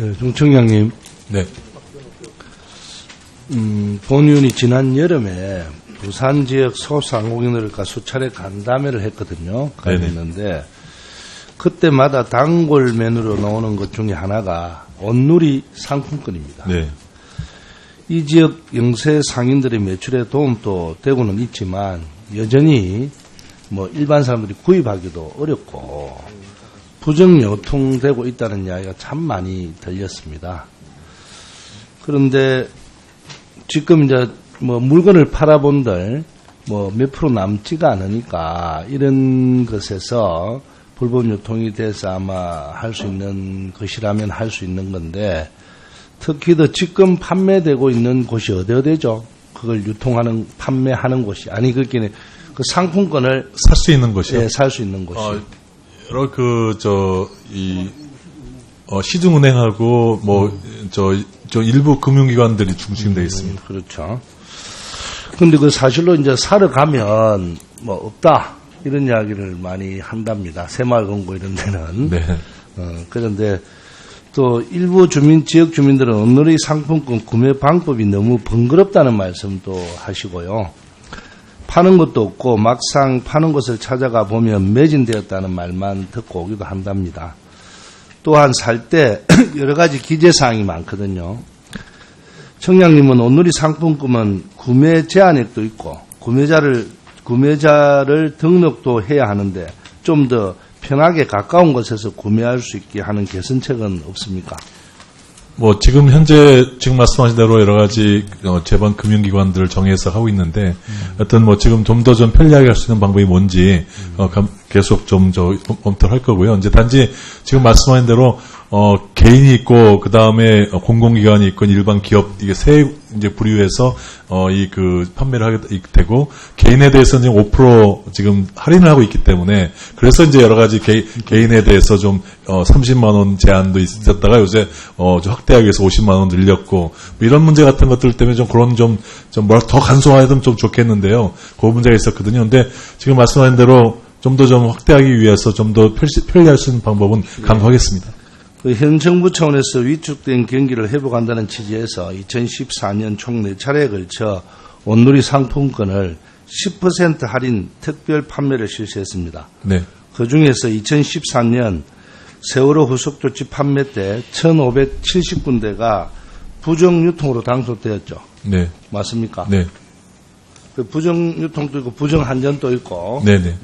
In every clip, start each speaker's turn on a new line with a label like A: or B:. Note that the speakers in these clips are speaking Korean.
A: 네, 정청장님,
B: 네.
A: 음, 본 의원이 지난 여름에 부산 지역 소상공인들과 수차례 간담회를 했거든요. 했는데 그때마다 단골 메뉴로 나오는 것 중에 하나가 온누리 상품권입니다.
B: 네.
A: 이 지역 영세 상인들의 매출에 도움도 되고는 있지만 여전히 뭐 일반 사람들이 구입하기도 어렵고 부정 유통되고 있다는 이야기가 참 많이 들렸습니다. 그런데 지금 이제 뭐 물건을 팔아본들 뭐 몇 프로 남지가 않으니까 이런 것에서 불법 유통이 돼서 아마 할 수 있는 것이라면 할 수 있는 건데 특히 더 지금 판매되고 있는 곳이 어디 어디죠? 그걸 유통하는 판매하는 곳이 아니 그게 그 상품권을
B: 살 수 있는 것이요.
A: 예, 살수 있는 곳이
B: 어, 여러 그, 저, 이, 어, 시중은행하고 뭐, 저, 저 일부 금융기관들이 중심되어 있습니다.
A: 그렇죠. 근데 그 사실로 이제 사러 가면 뭐 없다 이런 이야기를 많이 한답니다. 새마을 공고 이런 데는.
B: 네.
A: 어, 그런데 또 일부 주민 지역 주민들은 오늘의 상품권 구매 방법이 너무 번거롭다는 말씀도 하시고요. 파는 것도 없고 막상 파는 곳을 찾아가 보면 매진되었다는 말만 듣고 오기도 한답니다. 또한 살 때 여러 가지 기재 사항이 많거든요. 청량님은 오늘의 상품권은 구매 제한액도 있고 구매자를 구매자를 등록도 해야 하는데 좀 더 편하게 가까운 곳에서 구매할 수 있게 하는 개선책은 없습니까?
B: 뭐 지금 현재 지금 말씀하신 대로 여러 가지 어, 재반 금융기관들을 정해서 하고 있는데 어떤 뭐 지금 좀더좀 편리하게 할 수 있는 방법이 뭔지 어, 감- 계속 좀 저 검토를 할 거고요. 이제 단지 지금 말씀하신 대로 어, 개인이 있고 그 다음에 공공기관이 있고 일반 기업 이게 세 이제 부류에서 어, 이 그 판매를 하게 되고 개인에 대해서는 지금 5% 지금 할인을 하고 있기 때문에 그래서 이제 여러 가지 개, 개인에 대해서 좀 어, 30만 원 제한도 있었다가 요새 어, 좀 확대하기 위해서 50만 원 늘렸고 뭐 이런 문제 같은 것들 때문에 좀 그런 좀좀 뭐라 더 간소화하면 좀 좋겠는데요. 그 문제가 있었거든요. 근데 지금 말씀하신 대로 좀더좀 확대하기 위해서 좀 더 편리할 수 있는 방법은 강구하겠습니다.
A: 그현 정부 차원에서 위축된 경기를 회복한다는 취지에서 2014년 총 4차례에 걸쳐 온누리 상품권을 10% 할인 특별 판매를 실시했습니다.
B: 네.
A: 그 중에서 2014년 세월호 후속 조치 판매 때 1,570군데가 부정 유통으로 당속되었죠.
B: 네.
A: 맞습니까?
B: 네.
A: 그 부정 유통도 있고 부정 한전도 있고
B: 네. 네.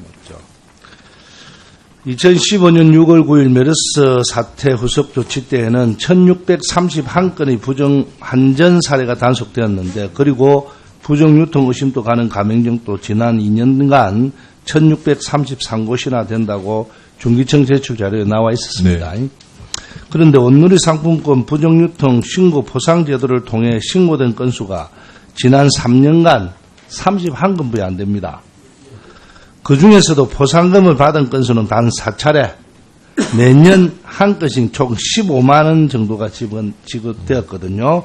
A: 2015년 6월 9일 메르스 사태 후속 조치 때에는 1631건의 부정 한전 사례가 단속되었는데 그리고 부정 유통 의심도 가는 가맹점도 지난 2년간 1633곳이나 된다고 중기청 제출 자료에 나와 있었습니다. 그런데 온누리 상품권 부정 유통 신고 포상 제도를 통해 신고된 건수가 지난 3년간 31건뿐이 안 됩니다. 그 중에서도 포상금을 받은 건수는 단 4차례, 매년 한 건씩 총 15만 원 정도가 지급, 지급되었거든요.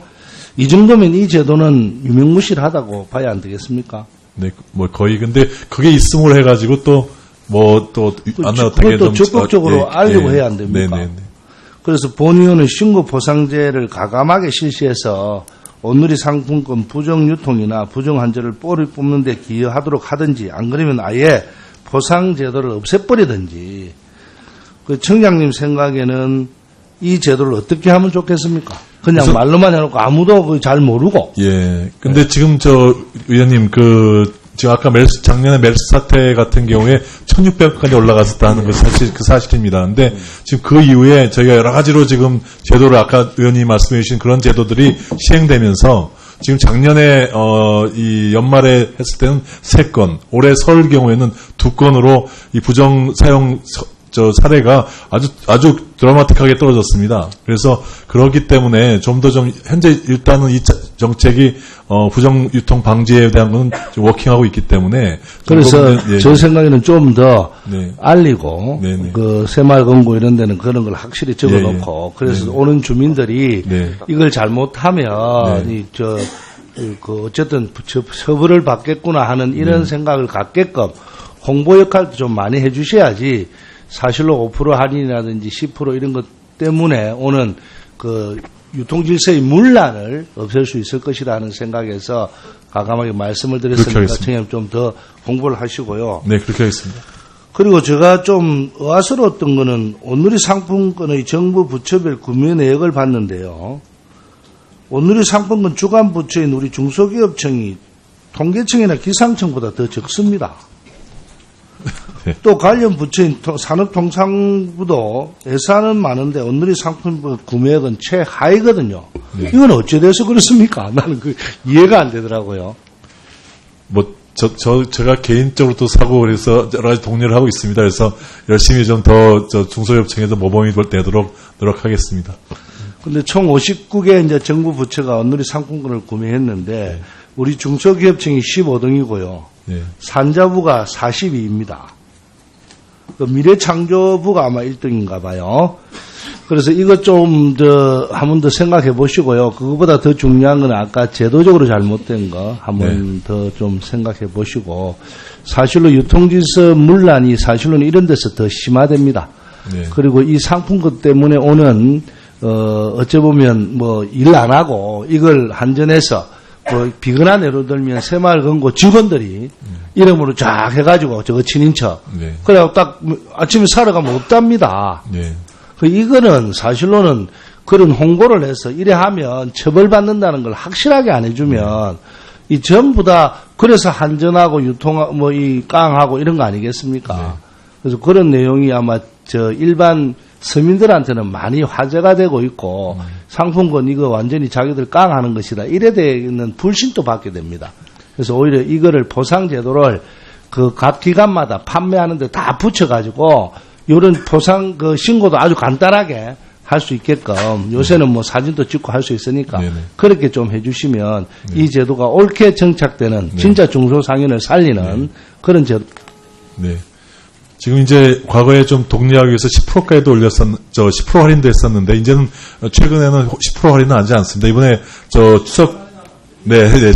A: 이 정도면 이 제도는 유명무실하다고 봐야 안 되겠습니까?
B: 네, 뭐 거의 근데 그게 있음을 해가지고 또 뭐또안
A: 그-
B: 어떻게
A: 그것도
B: 좀
A: 적극적으로
B: 예,
A: 알려고
B: 예.
A: 해야 안 됩니까?
B: 네, 네, 네.
A: 그래서 본 의원은 신고 포상제를 가감하게 실시해서 오늘의 상품권 부정 유통이나 부정 한전을 뿌리 뽑는 데 기여하도록 하든지 안 그러면 아예 포상 제도를 없애버리든지 그 청장님 생각에는 이 제도를 어떻게 하면 좋겠습니까? 그냥 말로만 해놓고 아무도 그잘 모르고
B: 예.
A: 네.
B: 근데 지금 저 의원님 그 지금 아까 멜스 작년에 멜스 사태 같은 경우에 1,600까지 올라갔었다는 건 사실 그 사실입니다. 근데 지금 그 이후에 저희가 여러 가지로 지금 제도를 아까 의원님 말씀해 주신 그런 제도들이 시행되면서 지금 작년에 어 이 연말에 했을 때는 세 건, 올해 설 경우에는 두 건으로 이 부정 사용 서- 저 사례가 아주 아주 드라마틱하게 떨어졌습니다. 그래서 그렇기 때문에 좀 더좀 현재 일단은 이 자- 정책이 어 부정 유통 방지에 대한 건좀 워킹하고 있기 때문에 좀
A: 그래서
B: 예,
A: 저 생각에는 좀더
B: 네.
A: 알리고
B: 네, 네.
A: 그 새마을 금고 이런 데는 그런 걸 확실히 적어놓고
B: 예, 예.
A: 그래서
B: 네, 네.
A: 오는 주민들이
B: 네.
A: 이걸 잘못하면
B: 네.
A: 이저 그 어쨌든 처- 처벌을 받겠구나 하는 이런
B: 네.
A: 생각을 갖게끔 홍보 역할도 좀 많이 해주셔야지 사실로 5% 할인이라든지 10% 이런 것 때문에 오는 그 유통질서의 문란을 없앨 수 있을 것이라는 생각에서 가감하게 말씀을 드렸으니까
B: 하겠습니다.
A: 청님 좀더 공부를 하시고요.
B: 네, 그렇게 하겠습니다.
A: 그리고 제가 좀 의아스러웠던 거는 오늘의 상품권의 정부 부처별 구매 내역을 봤는데요. 오늘의 상품권 주간 부처인 우리 중소기업청이 통계청이나 기상청보다 더 적습니다.
B: 네.
A: 또 관련 부처인 통- 산업통상부도 예산은 많은데 오늘의 상품권 구매액은 최하이거든요. 이건 어찌 돼서 그렇습니까? 나는 그 이해가 안 되더라고요.
B: 뭐, 저, 저, 제가 개인적으로 또 사고 그래서 여러 가지 독려를 하고 있습니다. 그래서 열심히 좀 더, 저, 중소기업청에도 모범이 되도록 노력하겠습니다.
A: 근데 총 59개 이제 정부 부처가 오늘의 상품권을 구매했는데 우리 중소기업청이 15등이고요.
B: 네.
A: 산자부가 42입니다. 그 미래창조부가 아마 1등인가 봐요. 그래서 이것 좀 더 한번 더 생각해 보시고요. 그거보다 더 중요한 건 아까 제도적으로 잘못된 거 한번 더좀 생각해 보시고 사실로 유통질서 문란이 사실로는 이런 데서 더 심화됩니다.
B: 네.
A: 그리고 이 상품권 때문에 오는 어 어째 보면 뭐 일 안 하고 이걸 한전해서 뭐 비근한 예로 들면 새마을 금고 직원들이 이름으로 쫙 해가지고 저거 친인척
B: 네.
A: 그래고 딱 아침에 사러 가면 없답니다.
B: 네.
A: 그 이거는 사실로는 그런 홍보를 해서 이래 하면 처벌받는다는 걸 확실하게 안 해주면 이 전부 다 그래서 한전하고 유통 뭐 이 깡하고 이런 거 아니겠습니까? 그래서 그런 내용이 아마 저 일반 서민들한테는 많이 화제가 되고 있고 상품권 이거 완전히 자기들 깡하는 것이다 이래 되는 불신도 받게 됩니다. 그래서 오히려 이거를 보상 제도를 그 각 기관마다 판매하는데 다 붙여가지고 이런 보상 그 신고도 아주 간단하게 할 수 있게끔 요새는 뭐 사진도 찍고 할 수 있으니까
B: 네네.
A: 그렇게 좀 해주시면 이 제도가 옳게 정착되는 진짜 중소상인을 살리는 그런 제도.
B: 네. 지금 이제 과거에 좀 독려하기 위해서 10%까지도 올렸었, 저 10% 할인도 했었는데, 이제는 최근에는 10% 할인은 하지 않습니다. 이번에 저 추석, 네, 네,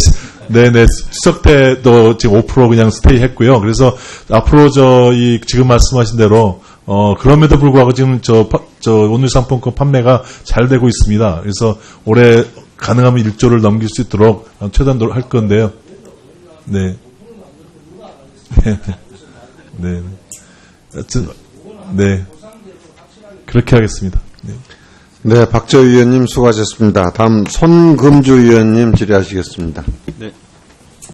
B: 네, 네, 추석 때도 지금 5% 그냥 스테이 했고요. 그래서 앞으로 저, 이, 지금 말씀하신 대로, 어, 그럼에도 불구하고 지금 저, 파- 저, 오늘 상품권 판매가 잘 되고 있습니다. 그래서 올해 가능하면 1조를 넘길 수 있도록 최대한 할 건데요. 네. 네. 네. 하여튼, 네. 그렇게 하겠습니다. 네.
C: 네, 박저 의원님 수고하셨습니다. 다음 손금주 의원님 질의하시겠습니다.
D: 네,